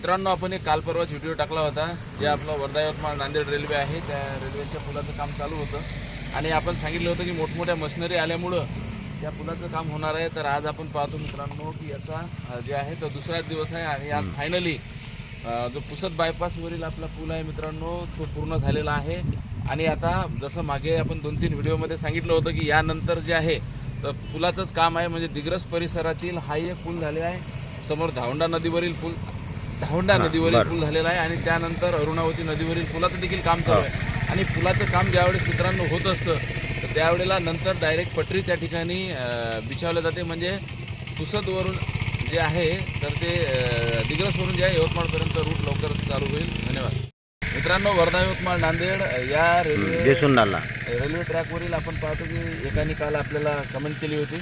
मित्रांनो आपण एक काल परवाच व्हिडिओ टाकला होता जे आपलं वर्धा यवतमाळ नांदेड रेल्वे आहे. त्या रेल्वेच्या पुलाचं काम चालू होतं. आणि आपण सांगितलं होतं की मोठमोठ्या मशिनरी आल्यामुळं त्या पुलाचं काम होणार आहे. तर आज आपण पाहतो मित्रांनो की याचा जे आहे तो दुसराच दिवस आहे. आणि आज फायनली जो पुसद बायपासवरील आपला पूल आहे मित्रांनो तो पूर्ण झालेला आहे. आणि आता जसं मागे आपण दोन तीन व्हिडिओमध्ये सांगितलं होतं की यानंतर जे आहे तर पुलाचंच काम आहे. म्हणजे दिग्रस परिसरातील हा एक पूल झाले आहे. समोर धावंडा नदीवरील पूल धावंडा नदीवरील पूल झालेला आहे आणि त्यानंतर अरुणावती नदीवरील पुलाचं देखील काम चालू आहे. आणि पुलाचं काम ज्यावेळेस मित्रांनो होत असतं तर त्यावेळेला नंतर डायरेक्ट पटरी त्या ठिकाणी अं, बिछावलं जाते. म्हणजे पुसदवरून जे आहे तर ते दिग्रसवरून जे आहे यवतमाळपर्यंत रूट लवकर चालू होईल. धन्यवाद. मित्रांनो वर्धा यवतमाळ नांदेड या रेल्वे रेल्वे ट्रॅकवरील आपण पाहतो की एकाने काल आपल्याला कमेंट केली होती.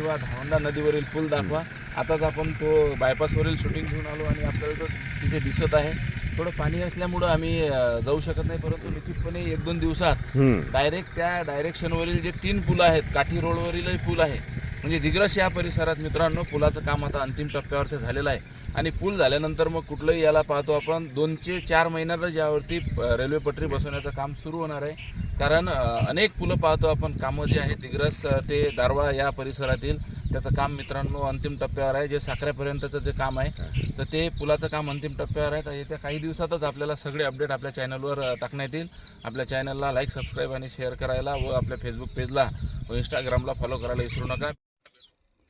किंवा धावंडा नदीवरील पूल दाखवा. आताच आपण तो बायपासवरील शूटिंग घेऊन आलो आणि आपल्याला तो तिथे दिसत आहे. थोडं पाणी असल्यामुळं आम्ही अं, जाऊ शकत नाही परंतु निश्चितपणे एक दोन दिवसात. डायरेक्ट त्या डायरेक्शनवरील जे तीन पुलं आहेत काठी रोडवरीलही पूल आहे. म्हणजे दिग्रस या परिसरात मित्रांनो पुलाचं काम आता अंतिम टप्प्यावरती झालेलं आहे. आणि पूल झाल्यानंतर मग कुठलंही याला पाहतो आपण दोनचे चार महिन्यातच यावरती रेल्वे पटरी बसवण्याचं काम सुरू होणार आहे. कारण अनेक पुलं पाहतो आपण कामं जे आहेत दिग्रस ते दारवा या परिसरातील त्याचं काम मित्रांनो अंतिम टप्प्यावर आहे. जे साखऱ्यापर्यंतचं जे काम आहे तर ते पुलाचं काम अंतिम टप्प्यावर आहे. तर येत्या काही दिवसातच आपल्याला सगळे अपडेट आपल्या चॅनलवर टाकण्यात येईल. आपल्या चॅनलला लाईक सबस्क्राईब आणि शेअर करायला व आपल्या फेसबुक पेजला व इंस्टाग्रामला फॉलो करायला विसरू नका.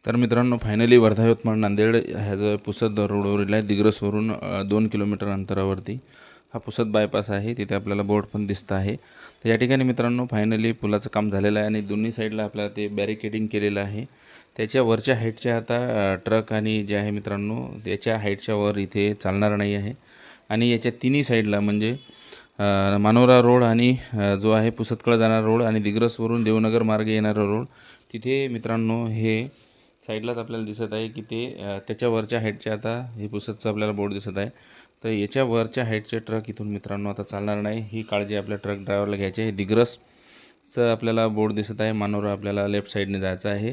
तर मित्रांनो फायनली वर्धा यवतमाळ नांदेड ह्याचं पुसद रोडवरील आहे. दिग्रसवरून दोन किलोमीटर अंतरावरती. हा पुसद बायपास आहे. तिथे आपल्याला बोर्ड पण दिसतं आहे. तर या ठिकाणी मित्रांनो फायनली पुलाचं काम झालेलं आहे आणि दोन्ही साईडला आपल्याला ते बॅरिकेडिंग केलेलं आहे. त्याच्या वरच्या हाईटच्या आता ट्रक आणि जे आहे मित्रांनो त्याच्या हाईटच्या वर इथे चालणार नाही आहे. आणि याच्या तिन्ही साईडला म्हणजे मानोरा रोड आणि जो आहे पुसदकडं जाणारा रोड आणि दिग्रसवरून देवनगर मार्गे येणारा रोड तिथे मित्रांनो हे साईडलाच आपल्याला दिसत आहे की ते त्याच्या वरच्या हाईटच्या आता हे पुसदचं आपल्याला बोर्ड दिसत आहे. तर याच्या वरच्या हाईटचे ट्रक इथून मित्रांनो आता चालणार नाही. ही काळजी आपल्या ट्रक ड्रायव्हरला घ्यायची आहे. दिग्रसचं आपल्याला बोर्ड दिसत आहे. मानोरा आपल्याला लेफ्ट साईडने जायचं आहे.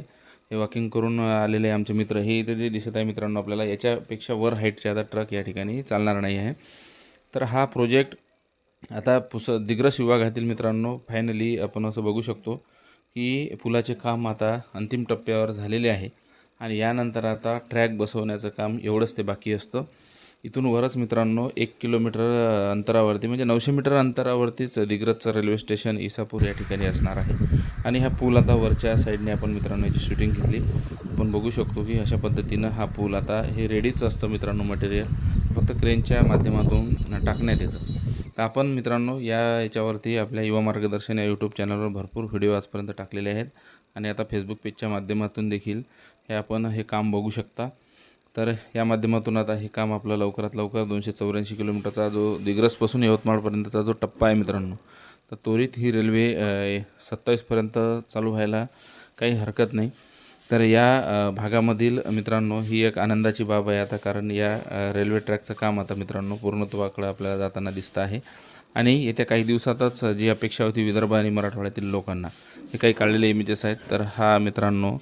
हे वॉकिंग करून आलेले आमचे मित्र हे इथे जे दिसत आहे मित्रांनो आपल्याला याच्यापेक्षा वर हाईटचे आता ट्रक या ठिकाणी चालणार नाही आहे. तर हा प्रोजेक्ट आता पुस दिग्रस विभागातील मित्रांनो फायनली आपण असं बघू शकतो की पुलाचे काम आता अंतिम टप्प्यावर झालेले आहे. आणि यानंतर आता ट्रॅक बसवण्याचं काम एवढंच ते बाकी असतं. इथून वरच मित्रांनो एक किलोमीटर अंतरावरती म्हणजे नऊशे मीटर अंतरावरतीच दिग्रजचं रेल्वे स्टेशन इसापूर या ठिकाणी असणार आहे. आणि हा पूल आता वरच्या साईडने आपण मित्रांनो याची शूटिंग घेतली. आपण बघू शकतो की अशा पद्धतीनं हा पूल आता हे रेडीच असतं मित्रांनो मटेरियल फक्त क्रेनच्या माध्यमातून टाकण्यात येतं. तर आपण मित्रांनो या याच्यावरती आपल्या युवा मार्गदर्शन या यूट्यूब चॅनलवर भरपूर व्हिडिओ आजपर्यंत टाकलेले आहेत. आणि आता फेसबुक पेजच्या माध्यमातून देखील हे आपण हे काम बघू शकता. तर या माध्यमातून आता हे काम आपलं लवकरात लवकर दोनशे चौऱ्याऐंशी किलोमीटरचा जो दिग्रसपासून यवतमाळपर्यंतचा जो टप्पा आहे मित्रांनो तर त्वरित ही रेल्वे सत्तावीसपर्यंत चालू व्हायला काही हरकत नाही. तर या भागामधील मित्रांनो ही एक आनंदाची बाब आहे आता कारण या रेल्वे ट्रॅकचं काम आता मित्रांनो पूर्णत्वाकडं आपल्याला जाताना दिसतं आहे. आणि येत्या काही दिवसातच जी अपेक्षा होती विदर्भ आणि मराठवाड्यातील लोकांना हे काही काढलेले इमेजेस आहेत. तर हा मित्रांनो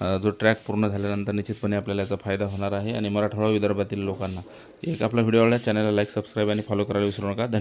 जो ट्रॅक पूर्ण झाल्यानंतर निश्चितपणे आपल्याला याचा फायदा होणार आहे. आणि मराठवाडा विदर्भातील लोकांना. एक आपला व्हिडिओ आवडला चॅनलला लाईक सबस्क्राईब आणि फॉलो करायला विसरू नका.